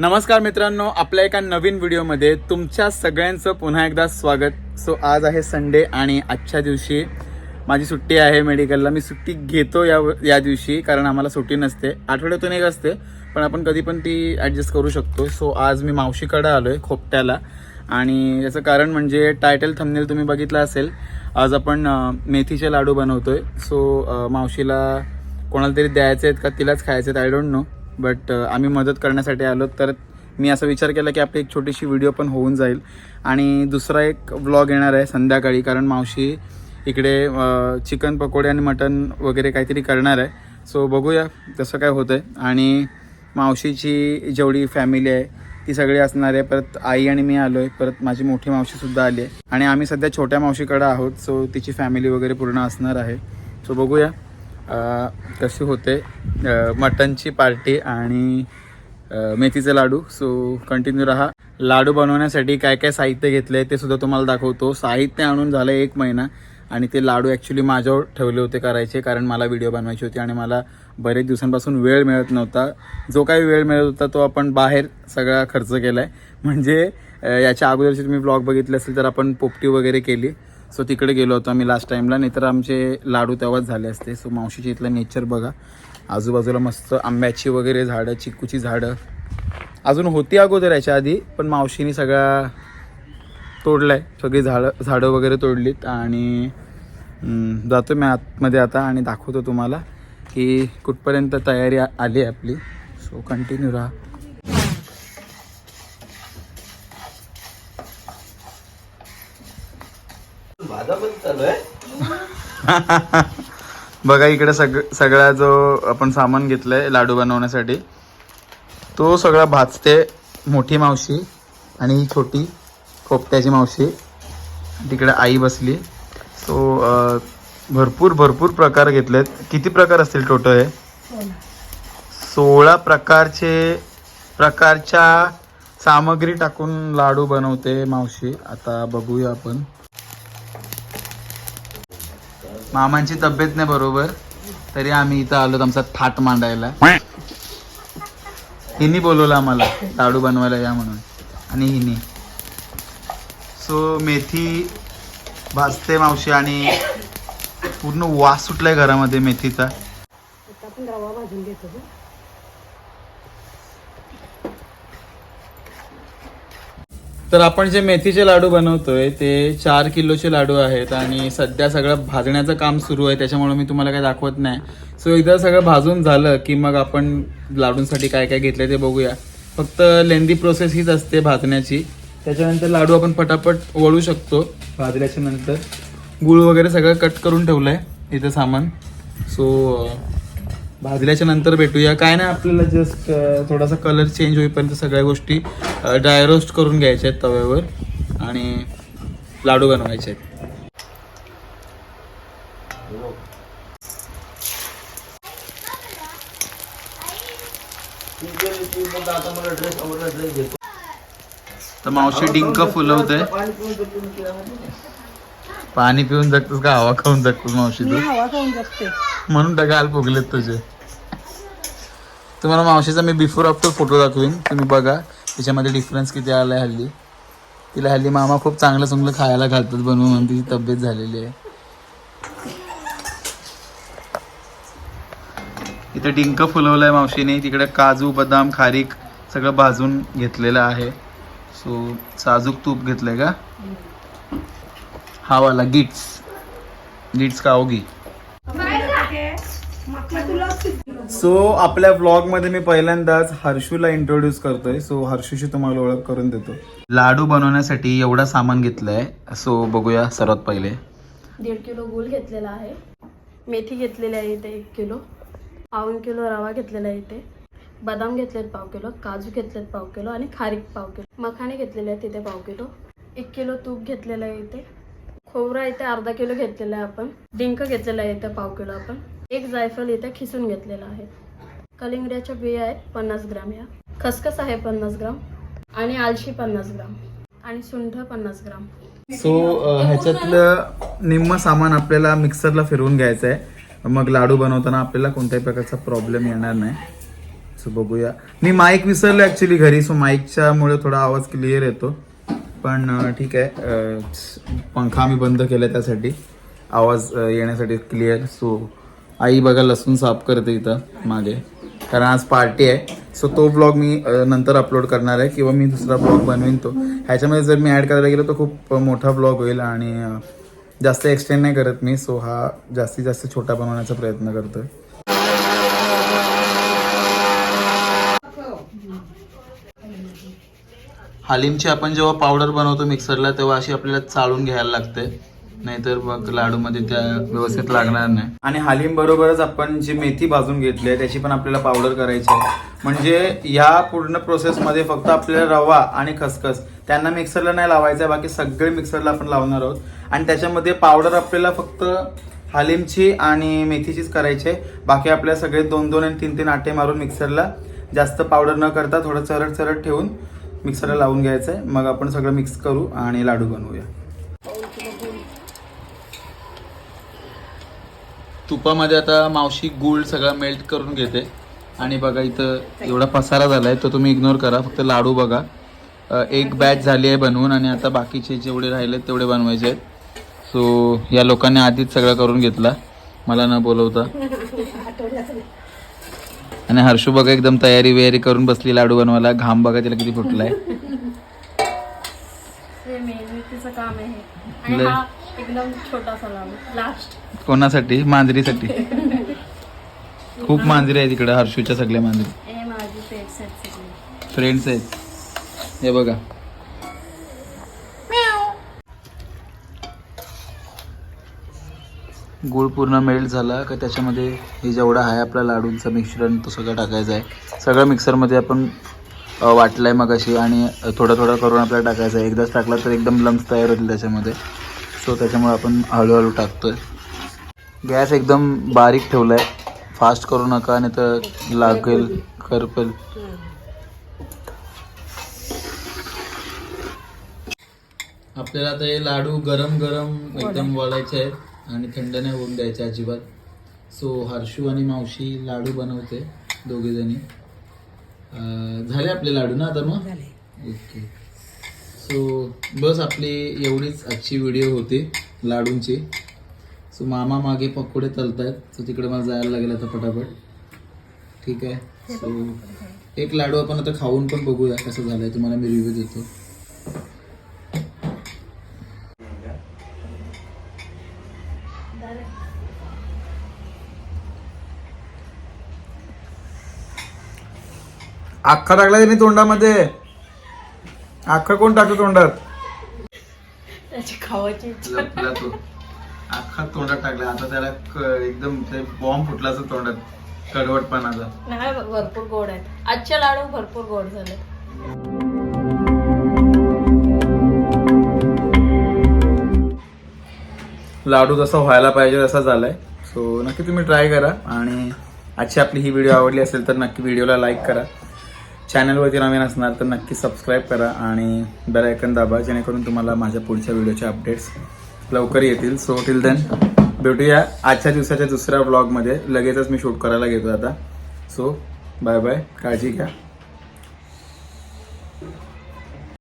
नमस्कार मित्रांनो आपल्या एका नवीन व्हिडिओमध्ये तुमच्या सगळ्यांचं पुन्हा एकदा स्वागत. सो आज आहे संडे आणि आजच्या दिवशी माझी सुट्टी आहे मेडिकलला मी सुट्टी घेतो या या दिवशी कारण आम्हाला सुट्टी नसते. आठवड्यातून एक असते पण आपण कधी पण ती ॲडजस्ट करू शकतो. सो आज मी मावशीकडे आलो आहे खोपट्याला. आणि याचं कारण म्हणजे टायटल थंबनेल तुम्ही बघितलं असेल आज आपण मेथीचे लाडू बनवतो आहे सो मावशीला कोणाला तरी द्यायचे आहेत का तिलाच खायचे आहेत आय डोंट नो बट आम्ही मदत करण्यासाठी आलो तर मी असा विचार केला की आपली एक छोटीशी व्हिडिओ पण होऊन जाईल. आणि दुसरा एक व्लॉग येणार आहे संध्याकाळी कारण मावशी इकडे चिकन पकोडे आणि मटन वगैरे काहीतरी करणार आहे. सो बघूया तसं काय होतं आहे आणि मावशीची जेवढी फॅमिली आहे ती सगळी असणार आहे. परत आई आणि मी आलो आहे परत माझी मोठी मावशीसुद्धा आली आहे. आणि आम्ही सध्या छोट्या मावशीकडे आहोत. सो तिची फॅमिली वगैरे पूर्ण असणार आहे. सो बघूया. कशी होते? मटनची पार्टी आणि मेथीचे लाडू. सो कंटिन्यू राहा. लाडू बनवण्यासाठी काय काय साहित्य घेतले ते सुद्धा तुम्हाला दाखवतो. साहित्य आणून झालं एक महिना आणि ते लाडू ॲक्च्युली माझ्यावर ठेवले होते करायचे कारण मला व्हिडिओ बनवायची होती आणि मला बरेच दिवसांपासून वेळ मिळत नव्हता. जो काही वेळ मिळत होता तो आपण बाहेर सगळा खर्च केला आहे म्हणजे याच्या अगोदरचे तुम्ही ब्लॉग बघितले असेल तर आपण पोपटी वगैरे केली. सो तिकडे गेलो होतो आम्ही लास्ट टाईमला नाहीतर आमचे लाडू तेव्हाच झाले असते. सो मावशीची इथलं नेचर बघा. आजूबाजूला मस्त आंब्याची वगैरे झाडं चिक्कूची झाडं. अजून होती अगोदर याच्या आधी पण मावशीने सगळा तोडलाय. सगळी झाडं झाडं वगैरे तोडलीत आणि जातो मी आतमध्ये आता आणि दाखवतो तुम्हाला की कुठपर्यंत तयारी आ- आली आहे आपली. सो कंटिन्यू राहा. बघा इकडे सग सगळा जो आपण सामान घेतलंय लाडू बनवण्यासाठी तो सगळा भाजते मोठी मावशी आणि ही छोटी खोपट्याची मावशी. तिकडे आई बसली. सो भरपूर भरपूर प्रकार घेतलेत. किती प्रकार असतील टोटल हे? सोळा प्रकारचे प्रकारच्या सामग्री टाकून लाडू बनवते मावशी. आता बघूया आपण. मामांची तब्येत नाही बरोबर तरी आम्ही इथं आलो आमचा थाट मांडायला. हिनी बोलवलं आम्हाला लाडू बनवायला या म्हणून. आणि हिनी. सो मेथी भाजते मावशी आणि पूर्ण वास सुटलाय घरामध्ये मेथीचा. आता आपण रवा भाजून घेतो. तर आपण जे मेथीचे लाडू बनवतोय ते चार किलोचे लाडू आहेत आणि सध्या सगळं भाजण्याचं काम सुरू आहे त्याच्यामुळे मी तुम्हाला काही दाखवत नाही. सो एकदा सगळं भाजून झालं की मग आपण लाडूंसाठी काय काय घेतलंय ते बघूया. फक्त लेंदी प्रोसेस हीच असते भाजण्याची. त्याच्यानंतर लाडू आपण पटापट वळू शकतो भाजल्याच्या नंतर. गुळ वगैरे सगळं कट करून ठेवलंय इथं सामान. सो भाजल्याच्या नंतर भेटूया. काय नाही आपल्याला जस्ट थोडासा कलर चेंज होईपर्यंत सगळ्या गोष्टी ड्राय रोस्ट करून घ्यायच्या आहेत तव्यावर आणि लाडू बनवायचे आहेत. तर मावशी डिंक फुलवते पाणी पिऊन जगतोस का? हवा खाऊन जगतोस मावशी मी तू हवा खाऊन जगते. म्हणून टगाल फुगलेत तुझे. तुम्हाला मावशीचा मी बिफोर आफ्टर फोटो दाखवीन. तुम्ही बघा. त्याच्यामध्ये डिफरन्स किती आलाय हल्ली. तिला हल्ली मामा खूप चांगलं चांगलं खायला घालतात बनवून म्हणून तिची तब्येत झालेली आहे. इथे डिंक फुलवलंय मावशीने. तिकडे काजू बदाम खारीक सगळं भाजून घेतलेलं आहे. सो साजूक तूप घेतलंय का? हा वाला गिट्स गिट्स का होगी सो आपल्या ब्लॉगमध्ये मी पहिल्यांदाच हर्षूला इंट्रोड्यूस करतोय. सो हर्षूशी तुम्हाला ओळख करून देतो. लाडू बनवण्यासाठी एवढा सामान घेतलंय. सो बघूया सर्वात पहिले. दीड किलो गूळ घेतलेला आहे. मेथी घेतलेली आहे इथे एक किलो. पाऊन किलो रवा घेतलेला आहे इथे. बदाम घेतलेत पाव किलो काजू घेतलेत पाव किलो आणि खारीक पाव किलो. मखाणे घेतलेले आहेत इथे पाव किलो. एक किलो तूप घेतलेलं आहे इथे. खोबरा इथे अर्धा किलो घेतलेला आहे आपण. डिंक घेतलेला आहे इथं पाव किलो आपण. एक जायफळ इथे खिसून घेतलेला आहे. कलिंगड्याच्या बिया आहेत पन्नास ग्राम या. खसखस आहे पन्नास ग्राम. आणि आलशी पन्नास ग्राम. आणि सुंठ पन्नास ग्राम. सो ह्याच्यातलं निम्म सामान आपल्याला मिक्सरला फिरवून घ्यायचं आहे मग लाडू बनवताना आपल्याला कोणत्याही प्रकारचा प्रॉब्लेम येणार नाही. सो बघूया. मी माईक विसरलो ॲक्च्युली घरी सो माईकच्या मुळे थोडा आवाज क्लिअर येतो. पण ठीक आहे. पंखा मी बंद केला त्यासाठी. आवाज येण्यासाठी क्लिअर सो आई बघा लसूण साफ करते इथं मागे. कारण आज पार्टी आहे. सो तो ब्लॉग मी नंतर अपलोड करणार आहे किंवा मी दुसरा ब्लॉग बनवीन तो. ह्याच्यामध्ये जर मी ॲड करायला गेलो तर खूप मोठा ब्लॉग होईल आणि जास्त एक्सटेंड नाही करत मी. सो हा जास्तीत जास्त छोटा बनवण्याचा प्रयत्न करतो आहे हालिमची आपण जेव्हा पावडर बनवतो मिक्सरला तेव्हा अशी आपल्याला चाळून घ्यायला लागते. नाहीतर मग लाडूमध्ये त्या व्यवस्थित लागणार नाही. आणि हालीम बरोबरच आपण जी मेथी भाजून घेतली आहे त्याची पण आपल्याला पावडर करायची आहे. म्हणजे या पूर्ण प्रोसेसमध्ये फक्त आपल्याला रवा आणि खसखस त्यांना मिक्सरला नाही लावायचं आहे बाकी सगळे मिक्सरला आपण लावणार आहोत. आणि त्याच्यामध्ये पावडर आपल्याला फक्त हालिमची आणि मेथीचीच करायची आहे. बाकी आपल्या सगळे दोन दोन आणि तीन तीन आटे मारून मिक्सरला जास्त पावडर न करता थोडं चरट चरट ठेवून मिक्सरला लावून घ्यायचं आहे मग आपण सगळं मिक्स करू आणि लाडू बनवूया. तुपामध्ये आता मावशी गूळ सगळा मेल्ट करून घेते. आणि बघा इथं एवढा पसारा झालाय तो तुम्ही इग्नोर करा. फक्त लाडू बघा. एक बॅच झाली आहे बनवून आणि आता बाकीचे जेवढे राहिले तेवढे बनवायचे आहेत. सो या लोकांनी आधीच सगळं करून घेतला. मला न बोलवता. आणि हर्षू बघा एकदम तयारी वयारी करून बसली लाडू बनवायला. घाम बघा तिला किती फुटलाय. हे हे. हा कोणासाठी? मांजरीसाठी. खूप मांजरी आहे तिकडे हर्षूच्या सगळ्या मांजरी. फ्रेंड्स आहेत. हे बघा. गूळ पूर्ण मेल्ट झाला का त्याच्यामध्ये हे जेवढा आहे आपला लाडूंचं मिश्रण तो सगळं टाकायचं आहे. सगळं मिक्सरमध्ये आपण वाटलं वाटलंय मग अशी आणि थोडं थोडं करून आपल्याला टाकायचं आहे. एकदाच टाकला तर एकदम लम्स तयार होतील त्याच्यामध्ये. सो त्याच्यामुळे आपण हळूहळू टाकतोय. गॅस एकदम बारीक ठेवलाय. फास्ट करू नका नाही तर लागेल करपेल. आपल्याला आता हे लाडू गरम गरम एकदम वळायचे आहेत. आणि थंड नाही होऊन द्यायचे अजिबात. सो हर्षू आणि मावशी लाडू बनवते दोघे जणी. अं, झाले आपले लाडू ना आता मग? ओके. सो बस आपली एवढीच आजची व्हिडिओ होती लाडूंची. सो मामा मागे पकोडे तलतायत सो तिकडे मला जायला लागेल आता पटापट. ठीक आहे? सो एक लाडू आपण आता खाऊन पण बघूया कसं झालंय तुम्हाला मी रिव्ह्यू देतो. अख्खा टाकला त्यांनी तोंडामध्ये. अख्खा कोण टाकतो तोंडात? त्याची खावायची लपला तो. अख्खा तोंडात टाकला. आता त्याला क- एकदम ते बॉम्ब फुटला असं तोंडात. कडवटपणाचा. नाही भरपूर गोड आहेत. आजचे लाडू भरपूर गोड झाले. लाडू जसा व्हायला पाहिजे तसा झालाय. सो नक्की तुम्ही ट्राय करा. आणि आजची आपली ही व्हिडिओ आवडली असेल तर नक्की व्हिडिओला लाईक करा. चॅनलवरती नवीन असणार तर नक्की सबस्क्राईब करा आणि बेल आयकन दाबा जेणेकरून तुम्हाला माझ्या पुढच्या व्हिडिओचे अपडेट्स लवकर येतील. सो टिल देन भेटूया आजच्या दिवसाच्या दुसऱ्या ब्लॉगमध्ये लगेचच मी शूट करायला घेतो आता. सो बाय बाय काळजी घ्या.